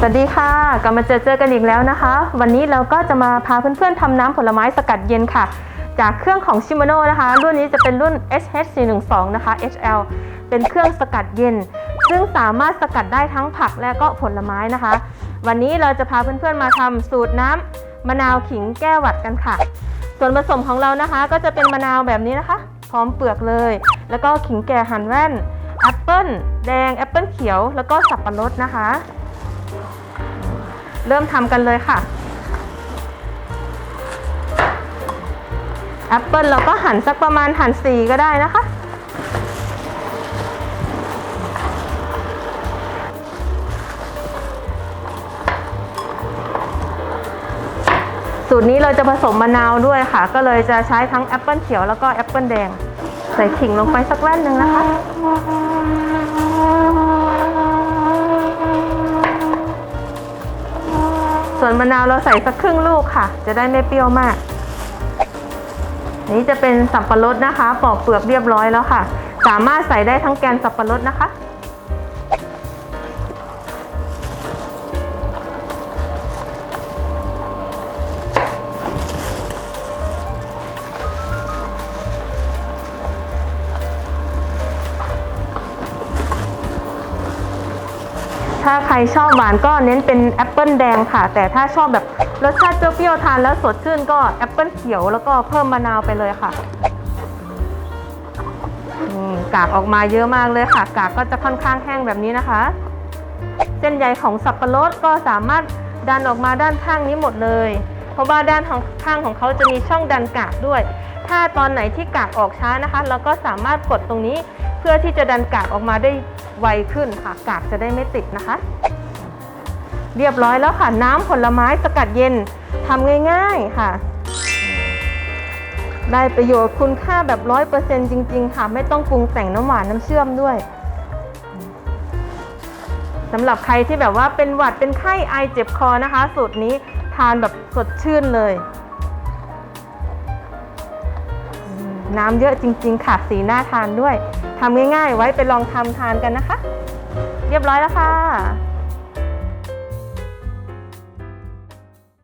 สวัสดีค่ะกลับมาเจอเจอกันอีกแล้วนะคะ วันนี้เราก็จะมาพาเพื่อนๆทำน้ำผลไม้สกัดเย็นค่ะ จากเครื่องของชิม a โน่นะคะ รุ่นนี้จะเป็นรุ่น HH412 นะคะ HL เป็นเครื่องสกัดเย็น ซึ่งสามารถสกัดได้ทั้งผักและก็ผลไม้นะคะ วันนี้เราจะพาเพื่อนๆมาทำสูตรน้ำมะนาวขิงแก้หวัดกันค่ะ ส่วนผสมของเรานะคะ ก็จะเป็นมะนาวแบบนี้นะคะ พร้อมเปลือกเลย แล้วก็ขิงแก่หั่นแว่นแอปเปิ้ลแดงแอปเปิ้ลเขียว แล้วก็สับปะรดนะคะ เริ่มทำกันเลยค่ะแอปเปิลเราก็หั่นสักประมาณหั่นสี่ก็ได้นะคะ สูตรนี้เราจะผสมมะนาวด้วยค่ะ ก็เลยจะใช้ทั้งแอปเปิลเขียวแล้วก็แอปเปิลแดง ใส่ขิงลงไปสักแว่นหนึ่งนะคะ ส่วนมะนาวเราใส่สักครึ่งลูกค่ะ จะได้ไม่เปรี้ยวมาก นี่จะเป็นสับปะรดนะคะ ปอกเปลือกเรียบร้อยแล้วค่ะ สามารถใส่ได้ทั้งแกนสับปะรดนะคะ ถ้าใครชอบหวานก็เน้นเป็นแอปเปิลแดงค่ะ แต่ถ้าชอบแบบรสชาติเปรี้ยวๆทานแล้วสดชื่นก็แอปเปิลเขียวแล้วก็เพิ่มมะนาวไปเลยค่ะกากออกมาเยอะมากเลยค่ะ กากก็จะค่อนข้างแห้งแบบนี้นะคะ เส้นใยของสับปะรดก็สามารถดันออกมาด้านข้างนี้หมดเลย เพราะว่าด้านของข้างของเขาจะมีช่องดันกากด้วย ถ้าตอนไหนที่กากออกช้านะคะ เราก็สามารถกดตรงนี้เพื่อที่จะดันกากออกมาได้ ไวขึ้นค่ะ กากจะได้ไม่ติดนะคะ เรียบร้อยแล้วค่ะ น้ำผลไม้สกัดเย็นทำง่าย ๆค่ะ ได้ประโยชน์คุณค่าแบบร้อยเปอร์เซ็นต์จริง ๆ ค่ะ ไม่ต้องปรุงแต่งน้ำหวานน้ำเชื่อมด้วยสำหรับใครที่แบบว่าเป็นหวัดเป็นไข้ไอเจ็บคอนะคะ สูตรนี้ทานแบบสดชื่นเลย น้ำเยอะจริง ๆ ค่ะ สีหน้าทานด้วย ทำง่ายๆ ไว้ไปลองทำทานกันนะคะ เรียบร้อยแล้วค่ะ